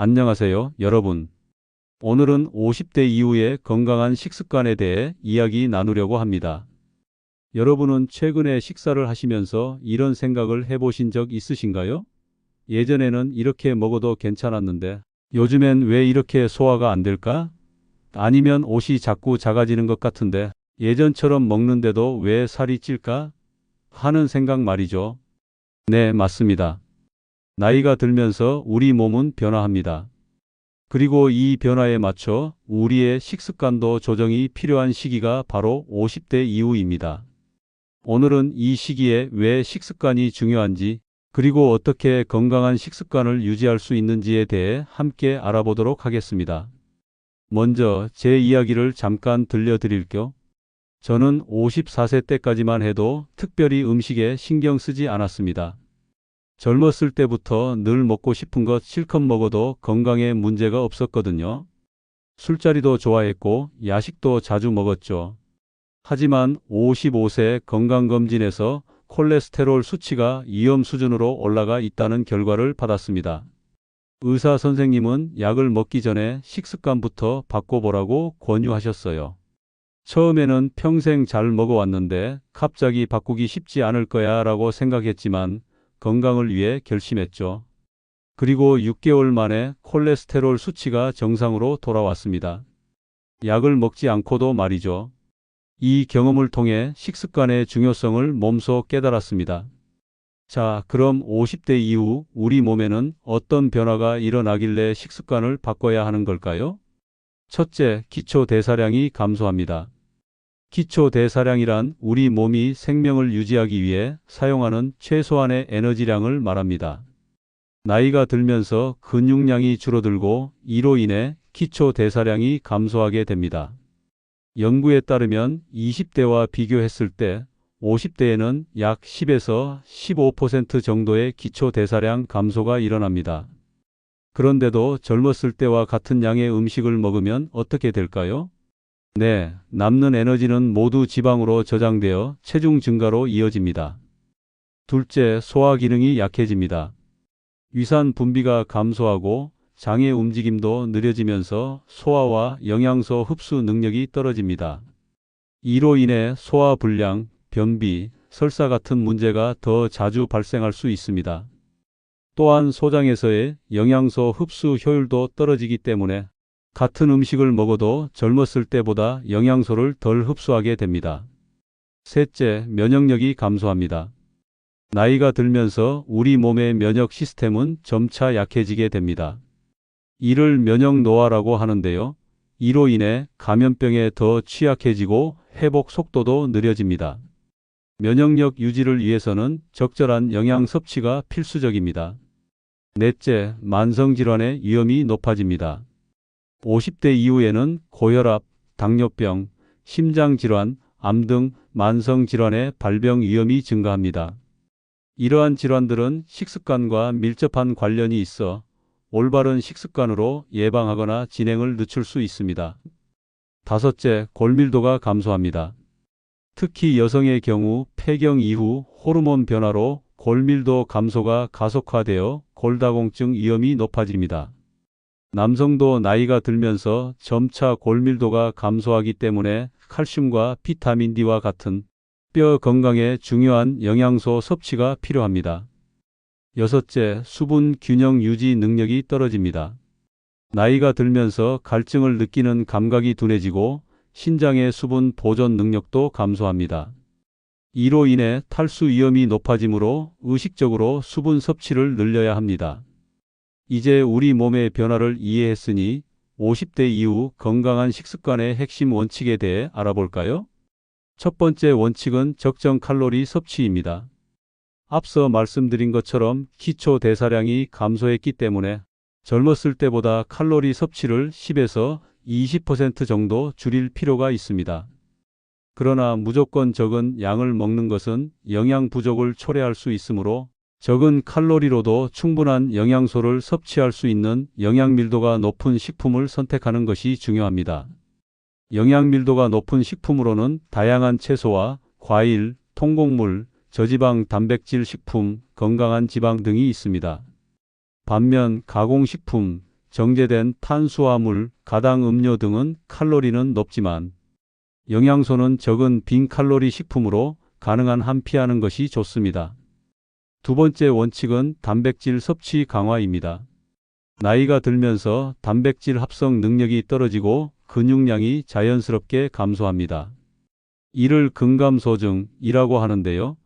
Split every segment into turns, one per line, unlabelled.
안녕하세요, 여러분. 오늘은 50대 이후의 건강한 식습관에 대해 이야기 나누려고 합니다. 여러분은 최근에 식사를 하시면서 이런 생각을 해보신 적 있으신가요? 예전에는 이렇게 먹어도 괜찮았는데 요즘엔 왜 이렇게 소화가 안 될까? 아니면 옷이 자꾸 작아지는 것 같은데 예전처럼 먹는데도 왜 살이 찔까? 하는 생각 말이죠. 네, 맞습니다. 나이가 들면서 우리 몸은 변화합니다. 그리고 이 변화에 맞춰 우리의 식습관도 조정이 필요한 시기가 바로 50대 이후입니다. 오늘은 이 시기에 왜 식습관이 중요한지, 그리고 어떻게 건강한 식습관을 유지할 수 있는지에 대해 함께 알아보도록 하겠습니다. 먼저 제 이야기를 잠깐 들려드릴게요. 저는 54세 때까지만 해도 특별히 음식에 신경 쓰지 않았습니다. 젊었을 때부터 늘 먹고 싶은 것 실컷 먹어도 건강에 문제가 없었거든요. 술자리도 좋아했고 야식도 자주 먹었죠. 하지만 55세 건강검진에서 콜레스테롤 수치가 위험 수준으로 올라가 있다는 결과를 받았습니다. 의사 선생님은 약을 먹기 전에 식습관부터 바꿔보라고 권유하셨어요. 처음에는 평생 잘 먹어왔는데 갑자기 바꾸기 쉽지 않을 거야 라고 생각했지만 건강을 위해 결심했죠. 그리고 6개월 만에 콜레스테롤 수치가 정상으로 돌아왔습니다. 약을 먹지 않고도 말이죠. 이 경험을 통해 식습관의 중요성을 몸소 깨달았습니다. 자, 그럼 50대 이후 우리 몸에는 어떤 변화가 일어나길래 식습관을 바꿔야 하는 걸까요? 첫째, 기초 대사량이 감소합니다. 기초 대사량이란 우리 몸이 생명을 유지하기 위해 사용하는 최소한의 에너지량을 말합니다. 나이가 들면서 근육량이 줄어들고 이로 인해 기초 대사량이 감소하게 됩니다. 연구에 따르면 20대와 비교했을 때 50대에는 약 10에서 15% 정도의 기초 대사량 감소가 일어납니다. 그런데도 젊었을 때와 같은 양의 음식을 먹으면 어떻게 될까요? 네, 남는 에너지는 모두 지방으로 저장되어 체중 증가로 이어집니다. 둘째, 소화 기능이 약해집니다. 위산 분비가 감소하고 장의 움직임도 느려지면서 소화와 영양소 흡수 능력이 떨어집니다. 이로 인해 소화 불량, 변비, 설사 같은 문제가 더 자주 발생할 수 있습니다. 또한 소장에서의 영양소 흡수 효율도 떨어지기 때문에 같은 음식을 먹어도 젊었을 때보다 영양소를 덜 흡수하게 됩니다. 셋째, 면역력이 감소합니다. 나이가 들면서 우리 몸의 면역 시스템은 점차 약해지게 됩니다. 이를 면역 노화라고 하는데요. 이로 인해 감염병에 더 취약해지고 회복 속도도 느려집니다. 면역력 유지를 위해서는 적절한 영양 섭취가 필수적입니다. 넷째, 만성질환의 위험이 높아집니다. 50대 이후에는 고혈압, 당뇨병, 심장질환, 암 등 만성질환의 발병 위험이 증가합니다. 이러한 질환들은 식습관과 밀접한 관련이 있어 올바른 식습관으로 예방하거나 진행을 늦출 수 있습니다. 다섯째, 골밀도가 감소합니다. 특히 여성의 경우 폐경 이후 호르몬 변화로 골밀도 감소가 가속화되어 골다공증 위험이 높아집니다. 남성도 나이가 들면서 점차 골밀도가 감소하기 때문에 칼슘과 비타민 D와 같은 뼈 건강에 중요한 영양소 섭취가 필요합니다. 여섯째, 수분 균형 유지 능력이 떨어집니다. 나이가 들면서 갈증을 느끼는 감각이 둔해지고 신장의 수분 보존 능력도 감소합니다. 이로 인해 탈수 위험이 높아지므로 의식적으로 수분 섭취를 늘려야 합니다. 이제 우리 몸의 변화를 이해했으니 50대 이후 건강한 식습관의 핵심 원칙에 대해 알아볼까요? 첫 번째 원칙은 적정 칼로리 섭취입니다. 앞서 말씀드린 것처럼 기초 대사량이 감소했기 때문에 젊었을 때보다 칼로리 섭취를 10에서 20% 정도 줄일 필요가 있습니다. 그러나 무조건 적은 양을 먹는 것은 영양 부족을 초래할 수 있으므로 적은 칼로리로도 충분한 영양소를 섭취할 수 있는 영양 밀도가 높은 식품을 선택하는 것이 중요합니다. 영양 밀도가 높은 식품으로는 다양한 채소와 과일, 통곡물, 저지방 단백질 식품, 건강한 지방 등이 있습니다. 반면 가공식품, 정제된 탄수화물, 가당 음료 등은 칼로리는 높지만 영양소는 적은 빈칼로리 식품으로 가능한 한 피하는 것이 좋습니다. 두 번째 원칙은 단백질 섭취 강화입니다. 나이가 들면서 단백질 합성 능력이 떨어지고 근육량이 자연스럽게 감소합니다. 이를 근감소증이라고 하는데요.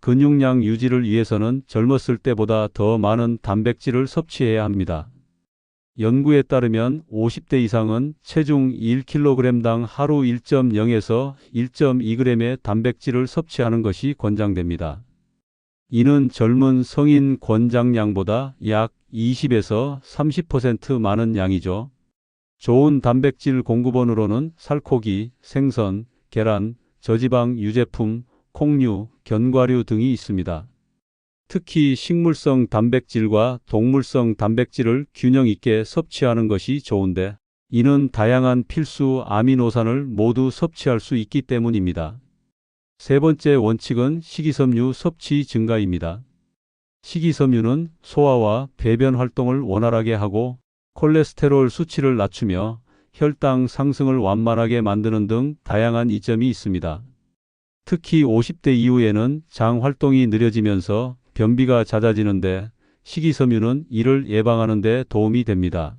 근육량 유지를 위해서는 젊었을 때보다 더 많은 단백질을 섭취해야 합니다. 연구에 따르면 50대 이상은 체중 1kg당 하루 1.0에서 1.2g의 단백질을 섭취하는 것이 권장됩니다. 이는 젊은 성인 권장량보다 약 20에서 30% 많은 양이죠. 좋은 단백질 공급원으로는 살코기, 생선, 계란, 저지방 유제품, 콩류, 견과류 등이 있습니다. 특히 식물성 단백질과 동물성 단백질을 균형 있게 섭취하는 것이 좋은데 이는 다양한 필수 아미노산을 모두 섭취할 수 있기 때문입니다. 세 번째 원칙은 식이섬유 섭취 증가입니다. 식이섬유는 소화와 배변 활동을 원활하게 하고 콜레스테롤 수치를 낮추며 혈당 상승을 완만하게 만드는 등 다양한 이점이 있습니다. 특히 50대 이후에는 장 활동이 느려지면서 변비가 잦아지는데 식이섬유는 이를 예방하는 데 도움이 됩니다.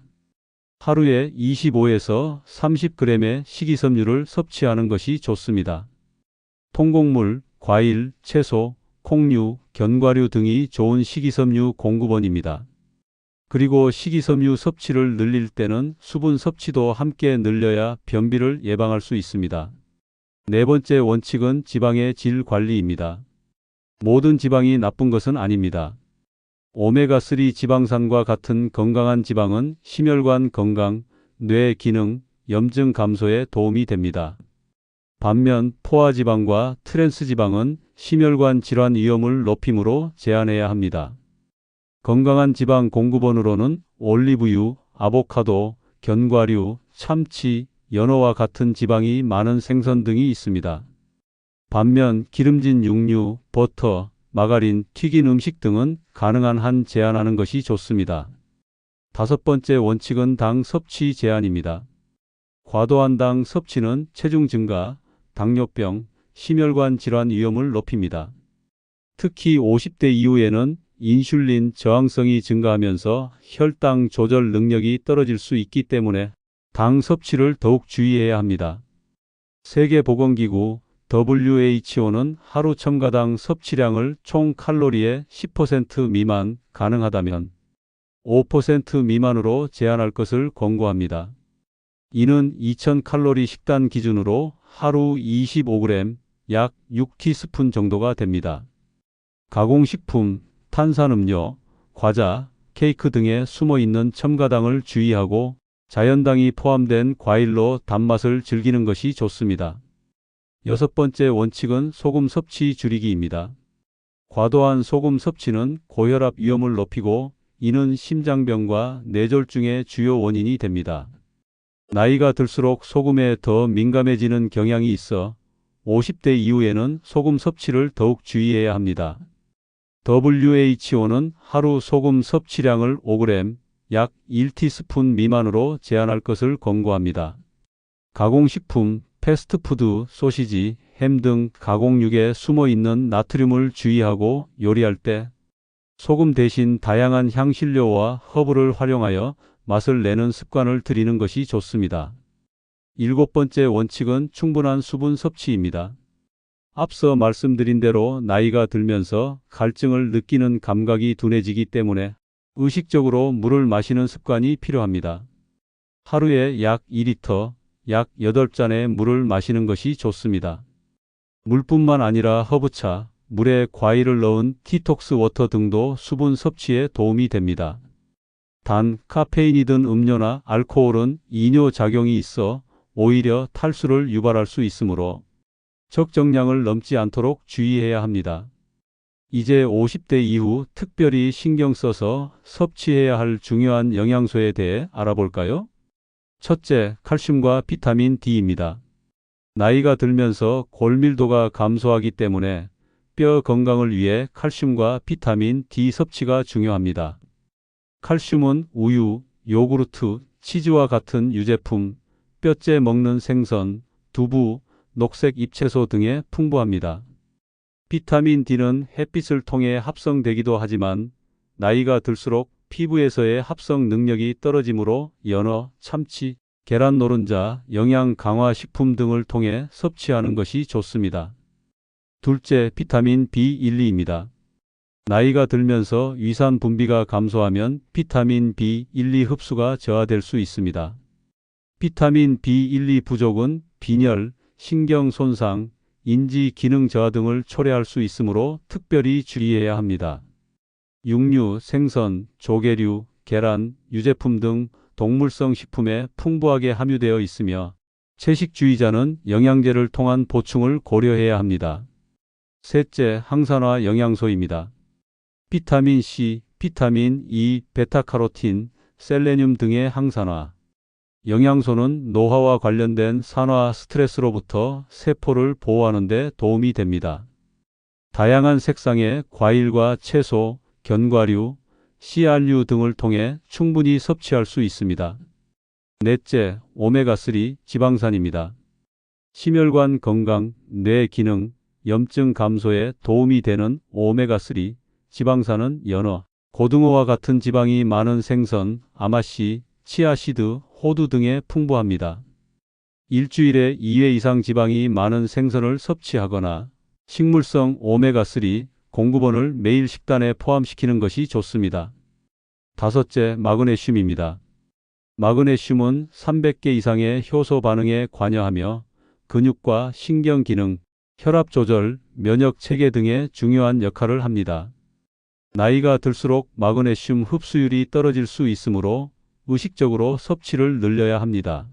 하루에 25에서 30g의 식이섬유를 섭취하는 것이 좋습니다. 통곡물, 과일, 채소, 콩류, 견과류 등이 좋은 식이섬유 공급원입니다. 그리고 식이섬유 섭취를 늘릴 때는 수분 섭취도 함께 늘려야 변비를 예방할 수 있습니다. 네 번째 원칙은 지방의 질 관리입니다. 모든 지방이 나쁜 것은 아닙니다. 오메가3 지방산과 같은 건강한 지방은 심혈관 건강, 뇌 기능, 염증 감소에 도움이 됩니다. 반면 포화지방과 트랜스지방은 심혈관 질환 위험을 높임으로 제한해야 합니다. 건강한 지방 공급원으로는 올리브유, 아보카도, 견과류, 참치, 연어와 같은 지방이 많은 생선 등이 있습니다. 반면 기름진 육류, 버터, 마가린, 튀긴 음식 등은 가능한 한 제한하는 것이 좋습니다. 다섯 번째 원칙은 당 섭취 제한입니다. 과도한 당 섭취는 체중 증가, 당뇨병, 심혈관 질환 위험을 높입니다. 특히 50대 이후에는 인슐린 저항성이 증가하면서 혈당 조절 능력이 떨어질 수 있기 때문에 당 섭취를 더욱 주의해야 합니다. 세계보건기구 WHO는 하루 첨가당 섭취량을 총 칼로리의 10% 미만 가능하다면 5% 미만으로 제한할 것을 권고합니다. 이는 2000칼로리 식단 기준으로 하루 25g, 약 6티스푼 정도가 됩니다. 가공식품, 탄산음료, 과자, 케이크 등에 숨어 있는 첨가당을 주의하고 자연당이 포함된 과일로 단맛을 즐기는 것이 좋습니다. 여섯 번째 원칙은 소금 섭취 줄이기입니다. 과도한 소금 섭취는 고혈압 위험을 높이고 이는 심장병과 뇌졸중의 주요 원인이 됩니다. 나이가 들수록 소금에 더 민감해지는 경향이 있어 50대 이후에는 소금 섭취를 더욱 주의해야 합니다. WHO는 하루 소금 섭취량을 5g, 약 1티스푼 미만으로 제한할 것을 권고합니다. 가공식품, 패스트푸드, 소시지, 햄 등 가공육에 숨어 있는 나트륨을 주의하고 요리할 때 소금 대신 다양한 향신료와 허브를 활용하여 맛을 내는 습관을 들이는 것이 좋습니다. 일곱 번째 원칙은 충분한 수분 섭취입니다. 앞서 말씀드린 대로 나이가 들면서 갈증을 느끼는 감각이 둔해지기 때문에 의식적으로 물을 마시는 습관이 필요합니다. 하루에 약 2리터, 약 8잔의 물을 마시는 것이 좋습니다. 물뿐만 아니라 허브차, 물에 과일을 넣은 티톡스 워터 등도 수분 섭취에 도움이 됩니다. 단, 카페인이 든 음료나 알코올은 이뇨 작용이 있어 오히려 탈수를 유발할 수 있으므로 적정량을 넘지 않도록 주의해야 합니다. 이제 50대 이후 특별히 신경 써서 섭취해야 할 중요한 영양소에 대해 알아볼까요? 첫째, 칼슘과 비타민 D입니다. 나이가 들면서 골밀도가 감소하기 때문에 뼈 건강을 위해 칼슘과 비타민 D 섭취가 중요합니다. 칼슘은 우유, 요구르트, 치즈와 같은 유제품, 뼈째 먹는 생선, 두부, 녹색 잎채소 등에 풍부합니다. 비타민 D는 햇빛을 통해 합성되기도 하지만 나이가 들수록 피부에서의 합성 능력이 떨어지므로 연어, 참치, 계란 노른자, 영양 강화 식품 등을 통해 섭취하는 것이 좋습니다. 둘째, 비타민 B12입니다. 나이가 들면서 위산 분비가 감소하면 비타민 B12 흡수가 저하될 수 있습니다. 비타민 B12 부족은 빈혈, 신경 손상, 인지 기능 저하 등을 초래할 수 있으므로 특별히 주의해야 합니다. 육류, 생선, 조개류, 계란, 유제품 등 동물성 식품에 풍부하게 함유되어 있으며 채식주의자는 영양제를 통한 보충을 고려해야 합니다. 셋째, 항산화 영양소입니다. 비타민 C, 비타민 E, 베타카로틴, 셀레늄 등의 항산화. 영양소는 노화와 관련된 산화 스트레스로부터 세포를 보호하는 데 도움이 됩니다. 다양한 색상의 과일과 채소, 견과류, 씨알류 등을 통해 충분히 섭취할 수 있습니다. 넷째, 오메가3 지방산입니다. 심혈관 건강, 뇌 기능, 염증 감소에 도움이 되는 오메가3 지방산은 연어, 고등어와 같은 지방이 많은 생선, 아마씨, 치아시드, 호두 등에 풍부합니다. 일주일에 2회 이상 지방이 많은 생선을 섭취하거나 식물성 오메가3 공급원을 매일 식단에 포함시키는 것이 좋습니다. 다섯째, 마그네슘입니다. 마그네슘은 300개 이상의 효소 반응에 관여하며 근육과 신경 기능, 혈압 조절, 면역 체계 등의 중요한 역할을 합니다. 나이가 들수록 마그네슘 흡수율이 떨어질 수 있으므로 의식적으로 섭취를 늘려야 합니다.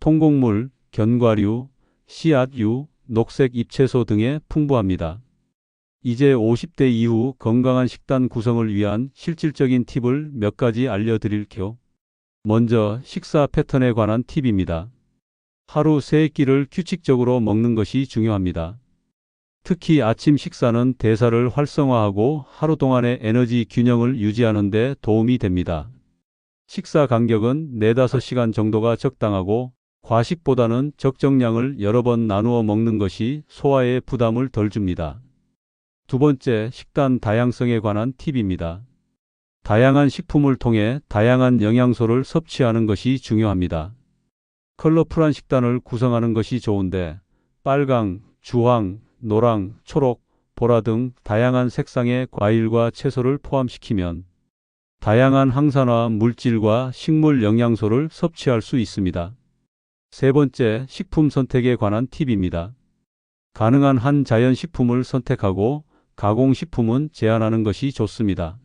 통곡물, 견과류, 씨앗류, 녹색 잎채소 등에 풍부합니다. 이제 50대 이후 건강한 식단 구성을 위한 실질적인 팁을 몇 가지 알려드릴게요. 먼저 식사 패턴에 관한 팁입니다. 하루 세 끼를 규칙적으로 먹는 것이 중요합니다. 특히 아침 식사는 대사를 활성화하고 하루 동안의 에너지 균형을 유지하는 데 도움이 됩니다. 식사 간격은 4, 5시간 정도가 적당하고 과식보다는 적정량을 여러 번 나누어 먹는 것이 소화에 부담을 덜 줍니다. 두 번째, 식단 다양성에 관한 팁입니다. 다양한 식품을 통해 다양한 영양소를 섭취하는 것이 중요합니다. 컬러풀한 식단을 구성하는 것이 좋은데 빨강, 주황, 노랑, 초록, 보라 등 다양한 색상의 과일과 채소를 포함시키면 다양한 항산화 물질과 식물 영양소를 섭취할 수 있습니다. 세 번째, 식품 선택에 관한 팁입니다. 가능한 한 자연식품을 선택하고 가공식품은 제한하는 것이 좋습니다.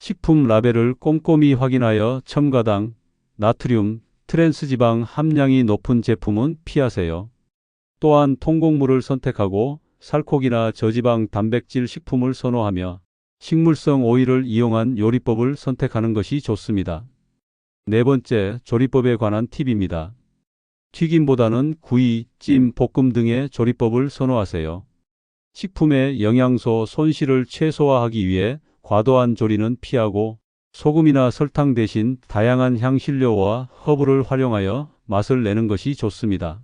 식품 라벨을 꼼꼼히 확인하여 첨가당, 나트륨, 트랜스지방 함량이 높은 제품은 피하세요. 또한 통곡물을 선택하고 살코기나 저지방 단백질 식품을 선호하며 식물성 오일을 이용한 요리법을 선택하는 것이 좋습니다. 네 번째, 조리법에 관한 팁입니다. 튀김보다는 구이, 찜, 볶음 등의 조리법을 선호하세요. 식품의 영양소 손실을 최소화하기 위해 과도한 조리는 피하고 소금이나 설탕 대신 다양한 향신료와 허브를 활용하여 맛을 내는 것이 좋습니다.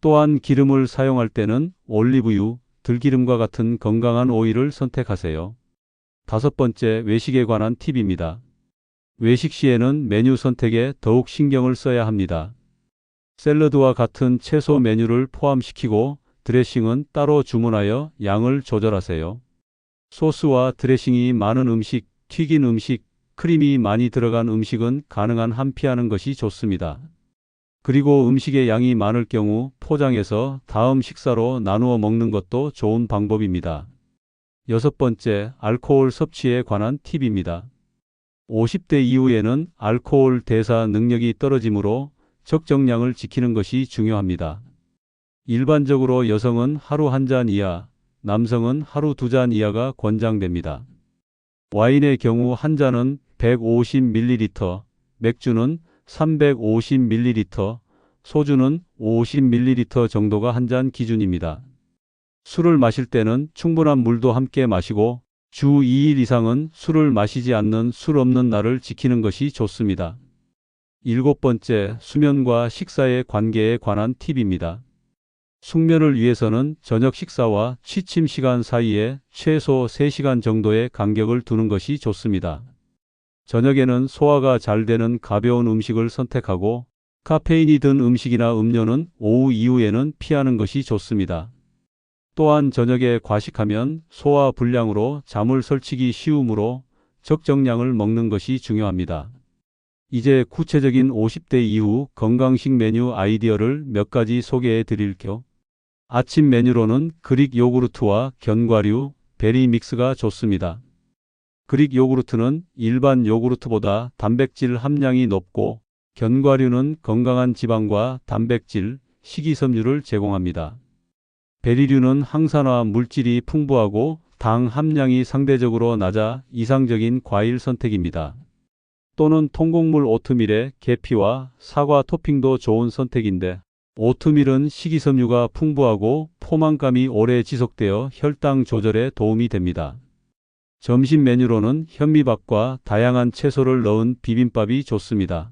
또한 기름을 사용할 때는 올리브유, 들기름과 같은 건강한 오일을 선택하세요. 다섯 번째, 외식에 관한 팁입니다. 외식 시에는 메뉴 선택에 더욱 신경을 써야 합니다. 샐러드와 같은 채소 메뉴를 포함시키고 드레싱은 따로 주문하여 양을 조절하세요. 소스와 드레싱이 많은 음식, 튀긴 음식, 크림이 많이 들어간 음식은 가능한 한 피하는 것이 좋습니다. 그리고 음식의 양이 많을 경우 포장해서 다음 식사로 나누어 먹는 것도 좋은 방법입니다. 여섯 번째, 알코올 섭취에 관한 팁입니다. 50대 이후에는 알코올 대사 능력이 떨어지므로 적정량을 지키는 것이 중요합니다. 일반적으로 여성은 하루 한 잔 이하, 남성은 하루 두 잔 이하가 권장됩니다. 와인의 경우 한 잔은 150ml, 맥주는 350ml, 소주는 50ml 정도가 한 잔 기준입니다. 술을 마실 때는 충분한 물도 함께 마시고 주 2일 이상은 술을 마시지 않는 술 없는 날을 지키는 것이 좋습니다. 일곱 번째, 수면과 식사의 관계에 관한 팁입니다. 숙면을 위해서는 저녁 식사와 취침 시간 사이에 최소 3시간 정도의 간격을 두는 것이 좋습니다. 저녁에는 소화가 잘 되는 가벼운 음식을 선택하고 카페인이 든 음식이나 음료는 오후 이후에는 피하는 것이 좋습니다. 또한 저녁에 과식하면 소화 불량으로 잠을 설치기 쉬우므로 적정량을 먹는 것이 중요합니다. 이제 구체적인 50대 이후 건강식 메뉴 아이디어를 몇 가지 소개해 드릴게요. 아침 메뉴로는 그릭 요구르트와 견과류, 베리 믹스가 좋습니다. 그릭 요구르트는 일반 요구르트보다 단백질 함량이 높고 견과류는 건강한 지방과 단백질, 식이섬유를 제공합니다. 베리류는 항산화 물질이 풍부하고 당 함량이 상대적으로 낮아 이상적인 과일 선택입니다. 또는 통곡물 오트밀에 계피와 사과 토핑도 좋은 선택인데 오트밀은 식이섬유가 풍부하고 포만감이 오래 지속되어 혈당 조절에 도움이 됩니다. 점심 메뉴로는 현미밥과 다양한 채소를 넣은 비빔밥이 좋습니다.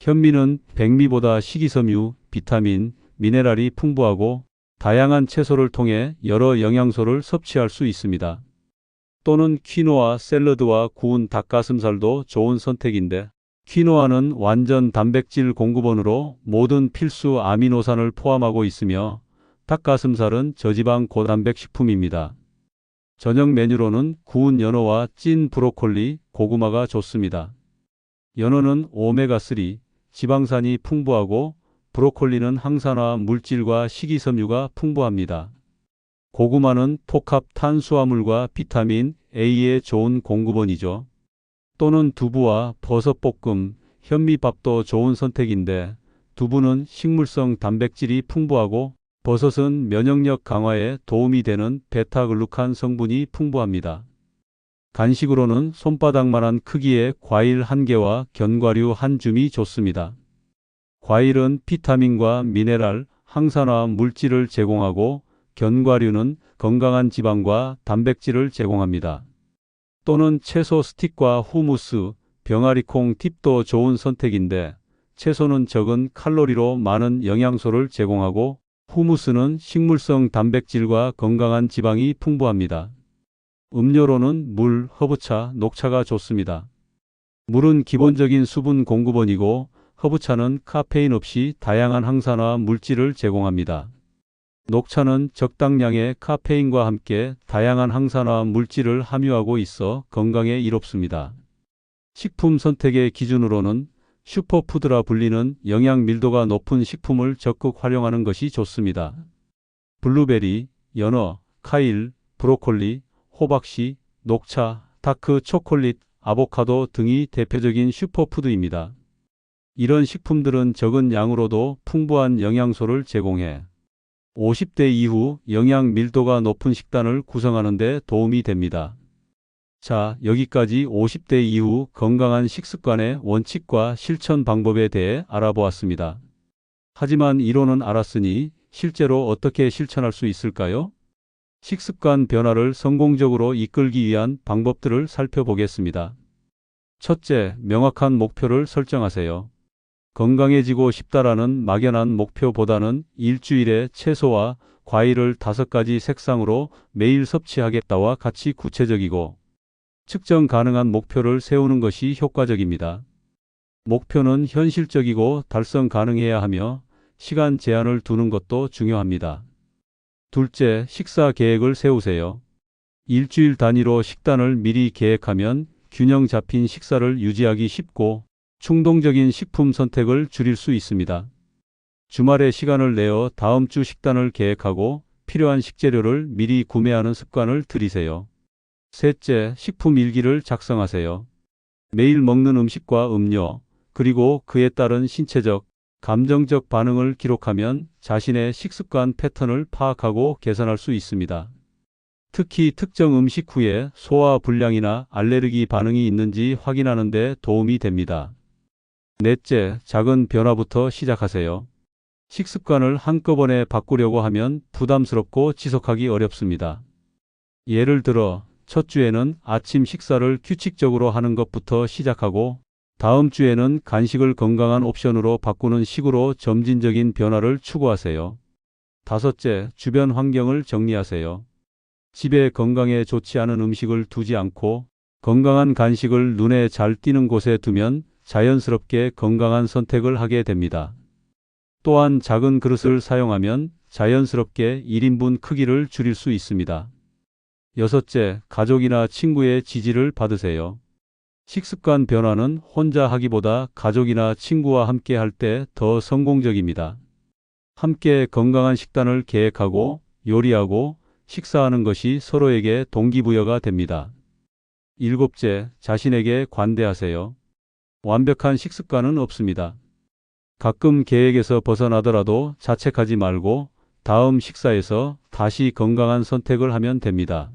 현미는 백미보다 식이섬유, 비타민, 미네랄이 풍부하고 다양한 채소를 통해 여러 영양소를 섭취할 수 있습니다. 또는 퀴노아 샐러드와 구운 닭가슴살도 좋은 선택인데 퀴노아는 완전 단백질 공급원으로 모든 필수 아미노산을 포함하고 있으며 닭가슴살은 저지방 고단백 식품입니다. 저녁 메뉴로는 구운 연어와 찐 브로콜리, 고구마가 좋습니다. 연어는 오메가3, 지방산이 풍부하고 브로콜리는 항산화 물질과 식이섬유가 풍부합니다. 고구마는 포캅 탄수화물과 비타민 A의 좋은 공급원이죠. 또는 두부와 버섯볶음, 현미밥도 좋은 선택인데 두부는 식물성 단백질이 풍부하고 버섯은 면역력 강화에 도움이 되는 베타글루칸 성분이 풍부합니다. 간식으로는 손바닥만한 크기의 과일 한 개와 견과류 한 줌이 좋습니다. 과일은 비타민과 미네랄, 항산화 물질을 제공하고 견과류는 건강한 지방과 단백질을 제공합니다. 또는 채소 스틱과 후무스, 병아리콩 팁도 좋은 선택인데 채소는 적은 칼로리로 많은 영양소를 제공하고 후무스는 식물성 단백질과 건강한 지방이 풍부합니다. 음료로는 물, 허브차, 녹차가 좋습니다. 물은 기본적인 수분 공급원이고 허브차는 카페인 없이 다양한 항산화 물질을 제공합니다. 녹차는 적당량의 카페인과 함께 다양한 항산화 물질을 함유하고 있어 건강에 이롭습니다. 식품 선택의 기준으로는 슈퍼푸드라 불리는 영양 밀도가 높은 식품을 적극 활용하는 것이 좋습니다. 블루베리, 연어, 카일, 브로콜리, 호박씨, 녹차, 다크 초콜릿, 아보카도 등이 대표적인 슈퍼푸드입니다. 이런 식품들은 적은 양으로도 풍부한 영양소를 제공해 50대 이후 영양 밀도가 높은 식단을 구성하는 데 도움이 됩니다. 자, 여기까지 50대 이후 건강한 식습관의 원칙과 실천 방법에 대해 알아보았습니다. 하지만 이론은 알았으니 실제로 어떻게 실천할 수 있을까요? 식습관 변화를 성공적으로 이끌기 위한 방법들을 살펴보겠습니다. 첫째, 명확한 목표를 설정하세요. 건강해지고 싶다라는 막연한 목표보다는 일주일에 채소와 과일을 다섯 가지 색상으로 매일 섭취하겠다와 같이 구체적이고 측정 가능한 목표를 세우는 것이 효과적입니다. 목표는 현실적이고 달성 가능해야 하며 시간 제한을 두는 것도 중요합니다. 둘째, 식사 계획을 세우세요. 일주일 단위로 식단을 미리 계획하면 균형 잡힌 식사를 유지하기 쉽고 충동적인 식품 선택을 줄일 수 있습니다. 주말에 시간을 내어 다음 주 식단을 계획하고 필요한 식재료를 미리 구매하는 습관을 들이세요. 셋째, 식품 일기를 작성하세요. 매일 먹는 음식과 음료, 그리고 그에 따른 신체적, 감정적 반응을 기록하면 자신의 식습관 패턴을 파악하고 개선할 수 있습니다. 특히 특정 음식 후에 소화 불량이나 알레르기 반응이 있는지 확인하는 데 도움이 됩니다. 넷째, 작은 변화부터 시작하세요. 식습관을 한꺼번에 바꾸려고 하면 부담스럽고 지속하기 어렵습니다. 예를 들어, 첫 주에는 아침 식사를 규칙적으로 하는 것부터 시작하고 다음 주에는 간식을 건강한 옵션으로 바꾸는 식으로 점진적인 변화를 추구하세요. 다섯째, 주변 환경을 정리하세요. 집에 건강에 좋지 않은 음식을 두지 않고 건강한 간식을 눈에 잘 띄는 곳에 두면 자연스럽게 건강한 선택을 하게 됩니다. 또한 작은 그릇을 사용하면 자연스럽게 1인분 크기를 줄일 수 있습니다. 여섯째, 가족이나 친구의 지지를 받으세요. 식습관 변화는 혼자 하기보다 가족이나 친구와 함께 할 때 더 성공적입니다. 함께 건강한 식단을 계획하고 요리하고 식사하는 것이 서로에게 동기부여가 됩니다. 일곱째, 자신에게 관대하세요. 완벽한 식습관은 없습니다. 가끔 계획에서 벗어나더라도 자책하지 말고 다음 식사에서 다시 건강한 선택을 하면 됩니다.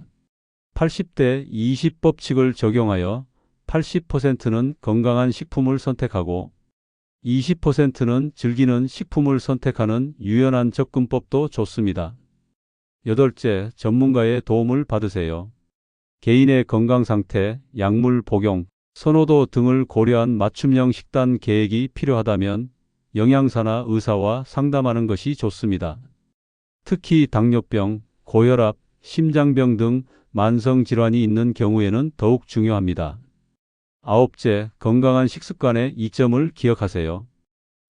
80대 20 법칙을 적용하여 80%는 건강한 식품을 선택하고 20%는 즐기는 식품을 선택하는 유연한 접근법도 좋습니다. 여덟째, 전문가의 도움을 받으세요. 개인의 건강 상태, 약물 복용, 선호도 등을 고려한 맞춤형 식단 계획이 필요하다면 영양사나 의사와 상담하는 것이 좋습니다. 특히 당뇨병, 고혈압, 심장병 등 만성 질환이 있는 경우에는 더욱 중요합니다. 아홉째, 건강한 식습관의 이점을 기억하세요.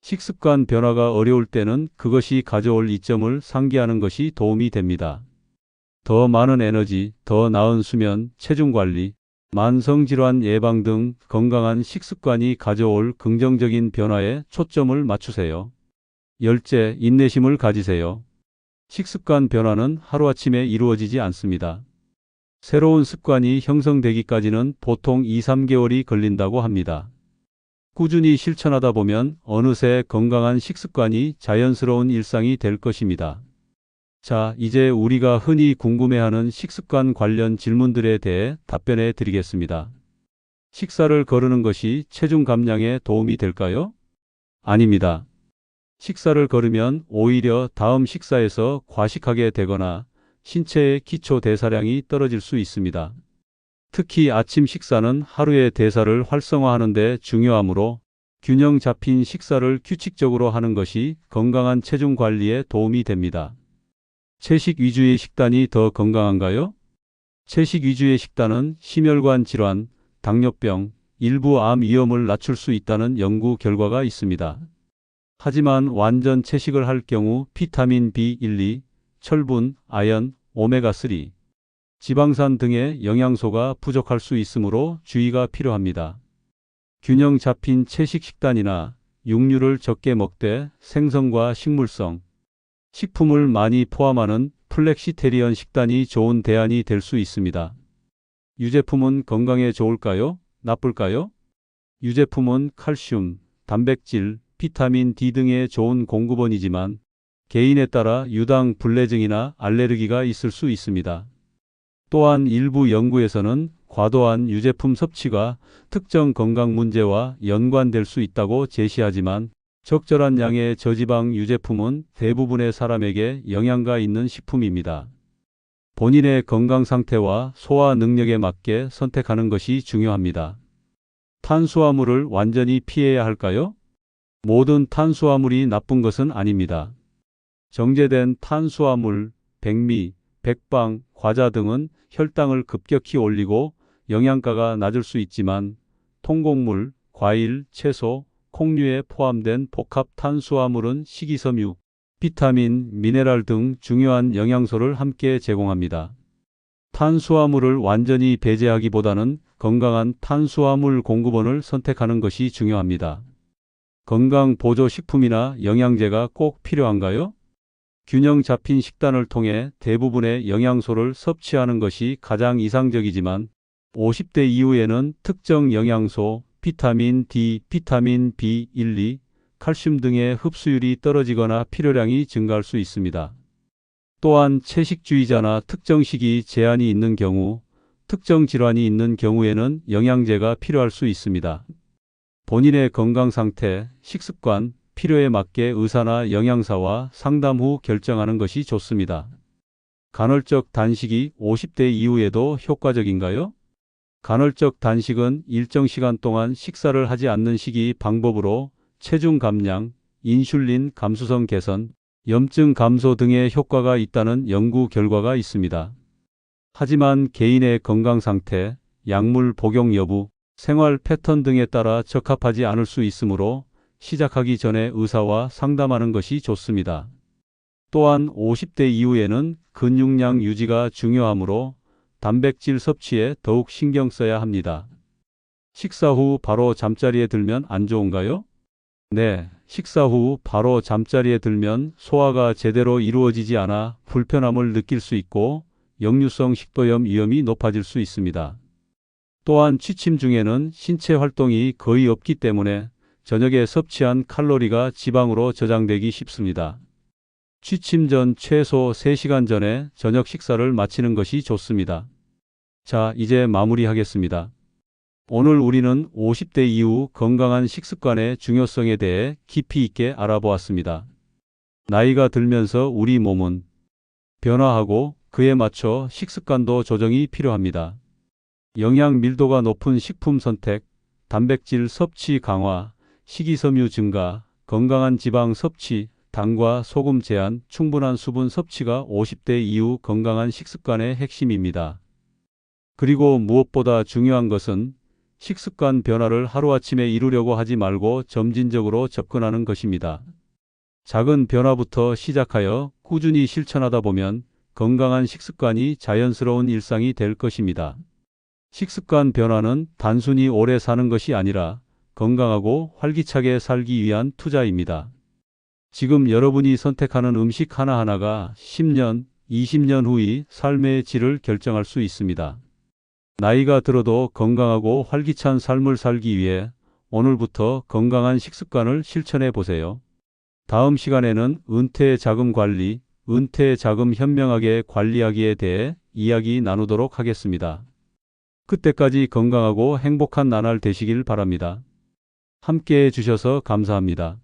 식습관 변화가 어려울 때는 그것이 가져올 이점을 상기하는 것이 도움이 됩니다. 더 많은 에너지, 더 나은 수면, 체중 관리, 만성 질환 예방 등 건강한 식습관이 가져올 긍정적인 변화에 초점을 맞추세요. 열째, 인내심을 가지세요. 식습관 변화는 하루아침에 이루어지지 않습니다. 새로운 습관이 형성되기까지는 보통 2, 3개월이 걸린다고 합니다. 꾸준히 실천하다 보면 어느새 건강한 식습관이 자연스러운 일상이 될 것입니다. 자, 이제 우리가 흔히 궁금해하는 식습관 관련 질문들에 대해 답변해 드리겠습니다. 식사를 거르는 것이 체중 감량에 도움이 될까요? 아닙니다. 식사를 거르면 오히려 다음 식사에서 과식하게 되거나 신체의 기초 대사량이 떨어질 수 있습니다. 특히 아침 식사는 하루의 대사를 활성화하는 데 중요하므로 균형 잡힌 식사를 규칙적으로 하는 것이 건강한 체중 관리에 도움이 됩니다. 채식 위주의 식단이 더 건강한가요? 채식 위주의 식단은 심혈관 질환, 당뇨병, 일부 암 위험을 낮출 수 있다는 연구 결과가 있습니다. 하지만 완전 채식을 할 경우 비타민 B1, 2, 철분, 아연, 오메가3, 지방산 등의 영양소가 부족할 수 있으므로 주의가 필요합니다. 균형 잡힌 채식 식단이나 육류를 적게 먹되 생선과 식물성, 식품을 많이 포함하는 플렉시테리언 식단이 좋은 대안이 될 수 있습니다. 유제품은 건강에 좋을까요? 나쁠까요? 유제품은 칼슘, 단백질, 비타민 D 등의 좋은 공급원이지만 개인에 따라 유당 불내증이나 알레르기가 있을 수 있습니다. 또한 일부 연구에서는 과도한 유제품 섭취가 특정 건강 문제와 연관될 수 있다고 제시하지만 적절한 양의 저지방 유제품은 대부분의 사람에게 영양가 있는 식품입니다. 본인의 건강 상태와 소화 능력에 맞게 선택하는 것이 중요합니다. 탄수화물을 완전히 피해야 할까요? 모든 탄수화물이 나쁜 것은 아닙니다. 정제된 탄수화물, 백미, 백방, 과자 등은 혈당을 급격히 올리고 영양가가 낮을 수 있지만 통곡물, 과일, 채소, 콩류에 포함된 복합 탄수화물은 식이섬유, 비타민, 미네랄 등 중요한 영양소를 함께 제공합니다. 탄수화물을 완전히 배제하기보다는 건강한 탄수화물 공급원을 선택하는 것이 중요합니다. 건강 보조 식품이나 영양제가 꼭 필요한가요? 균형 잡힌 식단을 통해 대부분의 영양소를 섭취하는 것이 가장 이상적이지만 50대 이후에는 특정 영양소, 비타민 D, 비타민 B1, 2, 칼슘 등의 흡수율이 떨어지거나 필요량이 증가할 수 있습니다. 또한 채식주의자나 특정 식이 제한이 있는 경우, 특정 질환이 있는 경우에는 영양제가 필요할 수 있습니다. 본인의 건강 상태, 식습관, 필요에 맞게 의사나 영양사와 상담 후 결정하는 것이 좋습니다. 간헐적 단식이 50대 이후에도 효과적인가요? 간헐적 단식은 일정 시간 동안 식사를 하지 않는 식이 방법으로 체중 감량, 인슐린 감수성 개선, 염증 감소 등의 효과가 있다는 연구 결과가 있습니다. 하지만 개인의 건강 상태, 약물 복용 여부, 생활 패턴 등에 따라 적합하지 않을 수 있으므로 시작하기 전에 의사와 상담하는 것이 좋습니다. 또한 50대 이후에는 근육량 유지가 중요하므로 단백질 섭취에 더욱 신경 써야 합니다. 식사 후 바로 잠자리에 들면 안 좋은가요? 네, 식사 후 바로 잠자리에 들면 소화가 제대로 이루어지지 않아 불편함을 느낄 수 있고 역류성 식도염 위험이 높아질 수 있습니다. 또한 취침 중에는 신체 활동이 거의 없기 때문에 저녁에 섭취한 칼로리가 지방으로 저장되기 쉽습니다. 취침 전 최소 3시간 전에 저녁 식사를 마치는 것이 좋습니다. 자, 이제 마무리하겠습니다. 오늘 우리는 50대 이후 건강한 식습관의 중요성에 대해 깊이 있게 알아보았습니다. 나이가 들면서 우리 몸은 변화하고 그에 맞춰 식습관도 조정이 필요합니다. 영양 밀도가 높은 식품 선택, 단백질 섭취 강화, 식이섬유 증가, 건강한 지방 섭취, 당과 소금 제한, 충분한 수분 섭취가 50대 이후 건강한 식습관의 핵심입니다. 그리고 무엇보다 중요한 것은 식습관 변화를 하루아침에 이루려고 하지 말고 점진적으로 접근하는 것입니다. 작은 변화부터 시작하여 꾸준히 실천하다 보면 건강한 식습관이 자연스러운 일상이 될 것입니다. 식습관 변화는 단순히 오래 사는 것이 아니라 건강하고 활기차게 살기 위한 투자입니다. 지금 여러분이 선택하는 음식 하나하나가 10년, 20년 후의 삶의 질을 결정할 수 있습니다. 나이가 들어도 건강하고 활기찬 삶을 살기 위해 오늘부터 건강한 식습관을 실천해 보세요. 다음 시간에는 은퇴 자금 관리, 은퇴 자금 현명하게 관리하기에 대해 이야기 나누도록 하겠습니다. 그때까지 건강하고 행복한 나날 되시길 바랍니다. 함께 해주셔서 감사합니다.